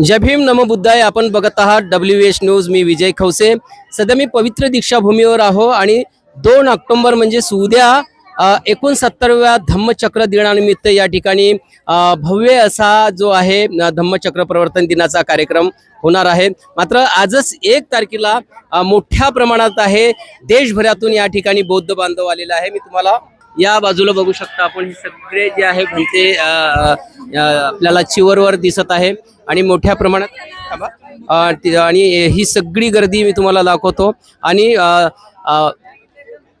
जय भीम नमो बुद्धाय. आपण बघत आहात डब्ल्यू एच न्यूज मी विजय खवसे. सध्या मी पवित्र दीक्षाभूमीवर आहो आणि दोन ऑक्टोंबर म्हणजे उद्या एकोणसत्तरव्या धम्मचक्र दिनानिमित्त या ठिकाणी भव्य असा जो आहे धम्मचक्र प्रवर्तन दिनाचा कार्यक्रम होणार आहे. मात्र आजच एक तारखेला मोठ्या प्रमाणात आहे. देशभरातून या ठिकाणी बौद्ध बांधव आलेला आहे. मी तुम्हाला या बाजूला बघू शकता आपण हे सगळे जे आहे भंते अ, आपल्याला चिवरवर दिसत आहे. आणि मोठ्या प्रमाणात आणि ही सगळी गर्दी मी तुम्हाला दाखवतो. आणि अ,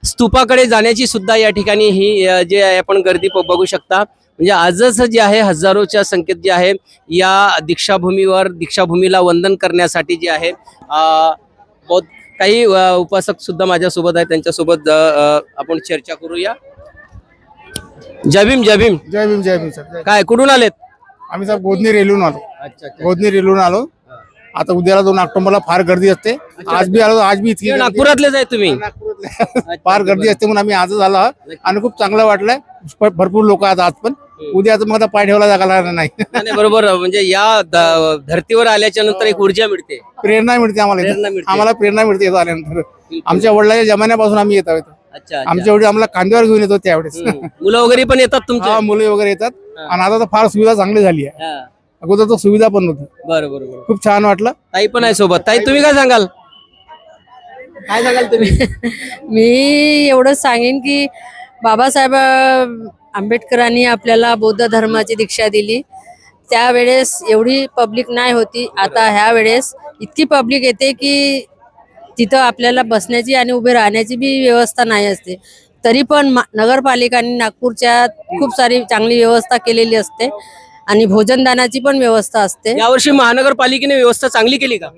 स्तूपाकडे जाण्याची सुद्धा या ठिकाणी ही जे आहे आपण गर्दी बघू शकता. म्हणजे आजच जे आहे हजारोच्या संख्येत जे आहे या दीक्षाभूमीवर दीक्षाभूमीला वंदन करण्यासाठी जे आहे अ, बहुत काही उपासक सुद्धा माझ्यासोबत आहेत. त्यांच्यासोबत अ, आपण चर्चा करूया. जय भीम जय भीम. जय भीम जय भीम सर. काय कुठून आलेत? आम्ही सर गोदनी रेल्वेहून आलो. अच्छा गोदनी रेल्वेहून आलो. आता उद्याला दोन ऑक्टोबरला फार गर्दी असते. आज बी आलो आज बी इतकी नागपुरातलेच आहे तुम्ही. फार गर्दी असते म्हणून आम्ही आजच आलो आहोत. आणि खूप चांगलं वाटलंय. भरपूर लोक आहेत आज पण. उद्याच मग आता पाय ठेवला जागा लागणार नाही. बरोबर. म्हणजे या ध- धर्तीवर आल्याच्यानंतर एक ऊर्जा मिळते. प्रेरणा मिळते आम्हाला इथं. प्रेरणा मिळते. आम्हाला प्रेरणा मिळते इथं आल्यानंतर. आमच्या वडिलांच्या जमान्यापासून आम्ही येतो इथं. अच्छा. आमच्या वडील आम्हाला खांद्यावर घेऊन येतो त्यावेळेस. मुलं वगैरे पण येतात तुमचे हा मुले वगैरे येतात. आणि आता तर फार सुविधा चांगली झाली आहे. हा. अगोदर तर सुविधा पण नव्हती. बरं बरं बरं. खूप छान वाटलं. ताई पण आहे सोबत. ताई तुम्ही काय सांगाल? काय सांगाल तुम्ही? मी एवढं सांगेन की बाबासाहेब अं, आंबेडकरांनी आपल्याला बौद्ध धर्माची दीक्षा दिली. त्यावेळेस एवढी पब्लिक नाही होती. आता ह्या वेळेस इतकी पब्लिक येते की तिथं आपल्याला बसण्याची आणि उभे राहण्याची बी व्यवस्था नाही असते. तरी पण नगरपालिकांनी नागपूरच्या खूप सारी चांगली व्यवस्था केलेली असते आणि भोजनदानाची पण व्यवस्था असते. यावर्षी महानगरपालिकेने व्यवस्था चांगली केली का?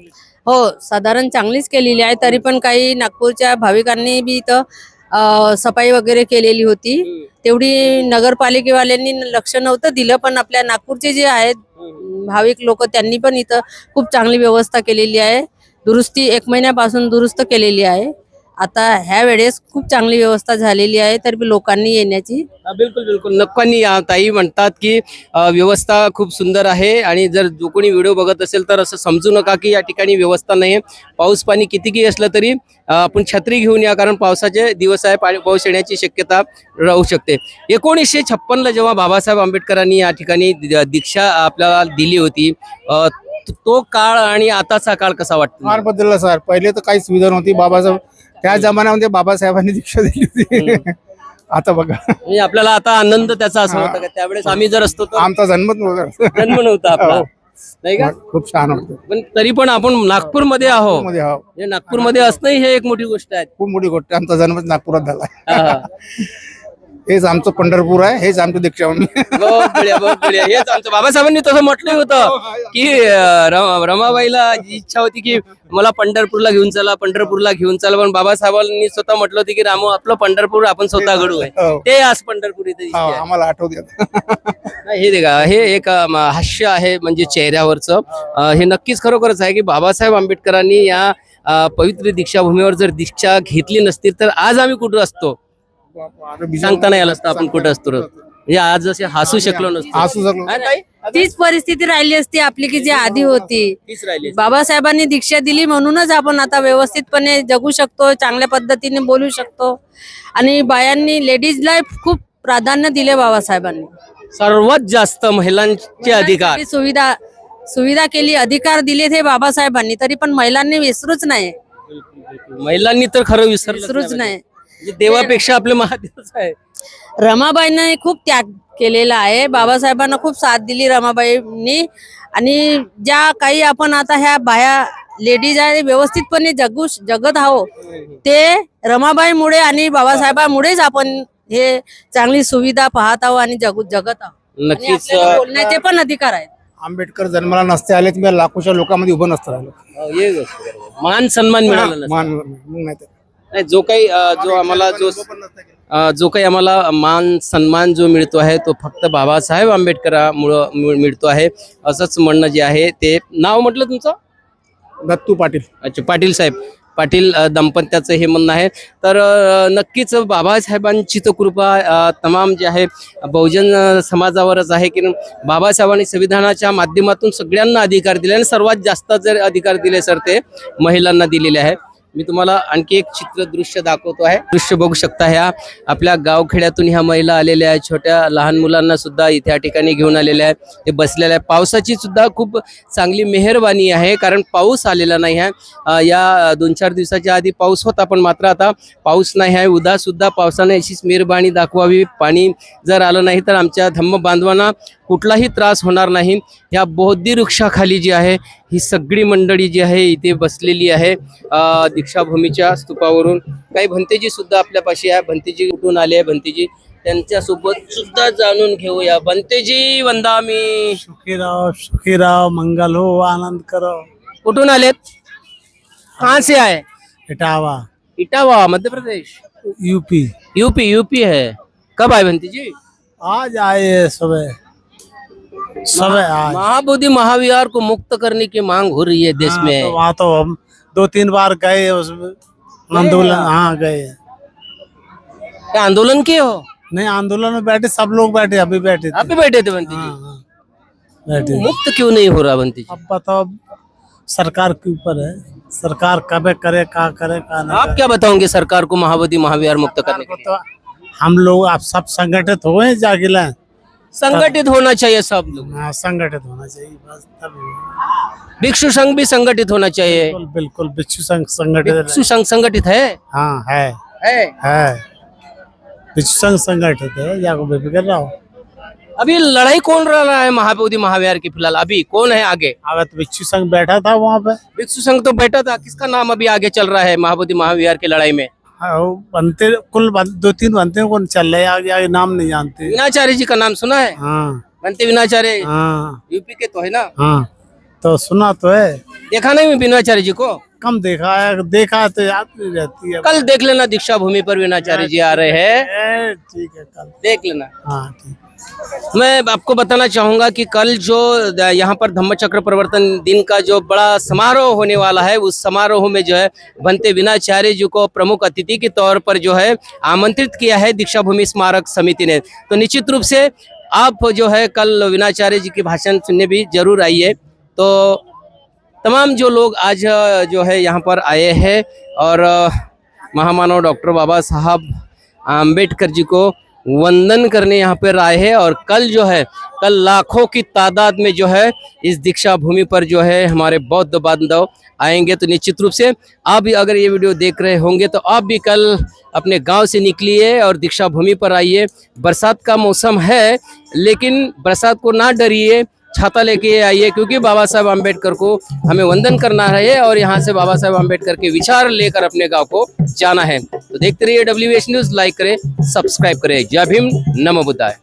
हो साधारण चांगलीच केलेली आहे. तरी पण काही नागपूरच्या भाविकांनी बी इथं सफाई वगैरे केलेली होती. तेवढी नगरपालिकेवाल्यांनी लक्ष नव्हतं दिलं पण आपल्या नागपूरचे जे आहेत भाविक लोक त्यांनी पण इथं खूप चांगली व्यवस्था केलेली आहे. दुरुस्ती एक महिन्यापासून दुरुस्त केलेली आहे. आता ह्या वेळेस खूप चांगली व्यवस्था झालेली आहे तर बी लोकांनी येण्याची. बिलकुल बिलकुल. लोकांनी या ताई म्हणतात की व्यवस्था खूप सुंदर आहे आणि जर जो कोणी व्हिडिओ बघत असेल तर असं समजू नका की या ठिकाणी व्यवस्था नाही पाऊस पाणी कितीही असलं तरी आपण छत्री घेऊन या कारण पावसाचे दिवस आहे पाणी पाऊस येण्याची शक्यता राहू शकते. एकोणीसशे छप्पनला जेव्हा बाबासाहेब आंबेडकरांनी या ठिकाणी दीक्षा आपल्याला दिली होती तो- काळ आणि आताचा काळ कसा वाटतो? फार बदललं सर. पहिले तर काही सुविधा नव्हती. बाबासाहेब त्या जमान्यामध्ये बाबासाहेबांनी दीक्षा दिली होती. आता बघा. म्हणजे आपल्याला आता आनंद त्याचा असं होता का? त्यावेळेस आम्ही जर असतो तर आमचा जन्मच नव्हता. जन्म नव्हता आपला. हो. नाही का? खूप छान वाटतं. पण तरी पण आपण नागपूरमध्ये आहो मध्ये हो म्हणजे नागपूरमध्ये असणं हे एक मोठी गोष्ट आहे. खूप मोठी गोष्ट आहे. आमचा जन्मच नागपुरात झाला. हा. हेच आमचं पंढरपूर आहे हेच आमचं दीक्षाभूमी बहुत बढिया बहुत बढिया हेच आमचं बाबासाहेबांनी तसं म्हटलं होतं की अं, रमा- रमाबाईला जी इच्छा होती की मला पंढरपूरला घेऊन चला पंढरपूरला घेऊन चला पण बाबासाहेबांनी स्वतः म्हटलं होतं की रामू आपलं पंढरपूर आपण स्वतः घडू आहे हो. ते आज पंढरपूर इथे दिसते हो, आहे. आम्हाला आठवते. नाही, हे देखा हे एक हास्य आहे म्हणजे चेहऱ्यावरचं अं, हे नक्कीच खरोखरच आहे की बाबासाहेब आंबेडकरांनी या अं, पवित्र दीक्षाभूमीवर जर दीक्षा घेतली नसती तर आज आम्ही कुठं असतो सांगता नाही आलं असतं आपण कुठं असतो म्हणजे आज जसे हसू शकलो नसतो. हसू शकलो. हा, ताई? तीच परिस्थिती राहिली असती आपली की जी आधी होती. तीच राहिली असती. बाबासाहेबांनी दीक्षा दिली म्हणूनच आपण आता व्यवस्थितपणे जगू शकतो चांगल्या पद्धतीने बोलू शकतो. आणि बायांनी लेडीजला खूप प्राधान्य दिले बाबासाहेबांनी. सर्वात जास्त महिलांचे अधिकार. सुविधा सुविधा केली अधिकार दिले ते बाबासाहेबांनी तरी पण महिलांनी विसरूच नाही. महिलांनी तर खरं विसरलं विसरूच नाही. म्हणजे देवापेक्षा आपले महादेवच आहे रमाबाईनं खूप त्याग केलेला आहे बाबासाहेबांना खूप साथ दिली रमाबाईंनी आणि ज्या काही आपण आता ह्या बाया लेडीज आहे व्यवस्थितपणे जगू जगत आहो ते रमाबाईमुळे आणि बाबासाहेबांमुळेच आपण हे चांगली सुविधा पाहत आहो आणि जगू जगत आहोत आणि नक्कीच बोलण्याचे पण अधिकार आहेत आंबेडकर जन्माला नसते आले तुम्ही लाखोच्या लोकांमध्ये उभं नसतं राहिलं हे. मान सन्मान मिळाला. मान मग नाही तर. नाही, जो काही जो आम्हाला जो जो काही आम्हाला मान सन्मान जो मिळतो आहे तो फक्त बाबासाहेब आंबेडकरामुळं मिळ- मिळतो आहे. असंच म्हणणं जे आहे ते नाव म्हटलं तुमचं? दत्तू पाटील. अच्छा पाटील साहेब. पाटील अ, दाम्पत्याचं हे म्हणणं आहे. तर नक्कीच बाबासाहेबांची तर कृपा तमाम जे आहे बहुजन समाजावरच आहे. की बाबासाहेबांनी संविधानाच्या माध्यमातून सगळ्यांना अधिकार दिले आणि सर्वात जास्त जर अधिकार दिले सर ते महिलांना दिलेले आहे. मी तुम्हाला आणखी एक चित्र दृश्य दाखवतो आहे. दृश्य बघू शकता ह्या. आपल्या गावखेड्यातून ह्या महिला आलेल्या आहेत. छोट्या लहान मुलांना सुद्धा इथे या ठिकाणी घेऊन आलेल्या आहेत. ते बसलेल्या आहे पावसाची सुद्धा खूप चांगली मेहरबानी आहे कारण पाऊस आलेला नाही आहे. या दोन चार दिवसाच्या आधी पाऊस होता पण मात्र आता पाऊस नाही आहे. उद्या सुद्धा पावसाने अशीच मेहरबानी दाखवावी. पाणी जर आलं नाही तर आमच्या धम्म बांधवांना कुठलाही त्रास होणार नाही. या बौद्धी वृक्षाखाली जी आहे ही सगळी मंडळी जी आहे इथे बसलेली आहे दीक्षाभूमीच्या स्तूपावरून. काही भंतेजी सुद्धा आपल्यापाशी आहे. भंतेजी कुठून आले आहे. भंतेजी त्यांच्यासोबत सुद्धा जाणून घेऊया. भंतेजी वंदामी सुखी रहो सुखी रहो मंगल हो आनंद करो कुठून आलेत? कहाँ से आए Etawah. Etawah Madhya Pradesh. UP. UP UP है कब आए भंती जी आज आए सुबह सुबह आज। महाबोधि महाविहार को मुक्त करने की मांग हो रही है देश हाँ, में। तो वहाँ तो हम दो तीन बार गए उसमें आंदोलन हाँ? गए क्या आंदोलन किए हो? नहीं आंदोलन में बैठे सब लोग बैठे अभी बैठे थे। आप भी बैठे थे बंती हाँ, जी? हाँ, बैठे मुक्त क्यों नहीं हो रहा बंती जी? अब बताओ सरकार के ऊपर है। सरकार कब करे का करे का ना आप क्या बताओगे सरकार को महाबोधि महाविहार मुक्त करने के लिए? तो हम लोग आप सब संगठित हुए जाके लाए। संगठित होना चाहिए सब लोग। हाँ संगठित होना चाहिए बस तब भिक्षु संघ भी संगठित होना चाहिए। बिल्कुल बिल्कुल बिच्छू संघ संगठित भिक्षु संघ संगठित है? हाँ है। है? है। बिच्छू संघ संगठित है जाको बेबी कर रहा। हूँ अभी लड़ाई कौन रह रहा है महाबोधि महाविहार की फ़िलहाल? अभी कौन है आगे? अब तो बिच्छू संघ बैठा था वहाँ पे। भिक्षु संघ तो बैठा था किसका नाम अभी आगे चल रहा है महाबोधि महाविहार की लड़ाई में? हाँ, बनते कुल बन, दो तीन बनते हैं कौन चल रहे आगे आगे नाम नहीं जानते। विनाचार्य जी का नाम सुना है? हाँ। बनते विनाचार्य हाँ। यूपी के तो है ना? हाँ। तो सुना तो है। देखा नहीं विनाचार्य जी को? कम देखा है देखा तो याद नहीं रहती है। कल देख लेना दीक्षा भूमि पर विनाचार्य जी आ रहे हैं ठीक है कल। देख लेना। हाँ ठीक। मैं आपको बताना चाहूँगा कि कल जो यहाँ पर धम्मचक्र प्रवर्तन दिन का जो बड़ा समारोह होने वाला है, उस समारोह में जो है भंते विनाचार्य जी को प्रमुख अतिथि के तौर पर जो है, आमंत्रित किया है दीक्षा भूमि स्मारक समिति ने। तो निश्चित रूप से आप जो है, कल विनाचार्य जी के भाषण सुनने भी ज़रूर आइए। तो तमाम जो लोग आज जो है, यहाँ पर आए हैं और महामानव डॉक्टर बाबा साहब आम्बेडकर जी को वंदन करने यहाँ पर आए हैं और कल जो है, कल लाखों की तादाद में जो है, इस दीक्षा भूमि पर जो है हमारे बौद्ध बांधव आएँगे। तो निश्चित रूप से आप भी अगर ये वीडियो देख रहे होंगे तो आप भी कल अपने गाँव से निकलिए और दीक्षा भूमि पर आइए। बरसात का मौसम है, लेकिन बरसात को ना डरिए। छाता लेके आइए, क्योंकि बाबा साहब अंबेडकर को हमें वंदन करना है और यहाँ से बाबा साहेब अंबेडकर के विचार लेकर अपने गाँव को जाना है। तो देखते रहिए डब्ल्यू न्यूज़ लाइक करे सब्सक्राइब करें। जय भीम, नमो बुद्धाय।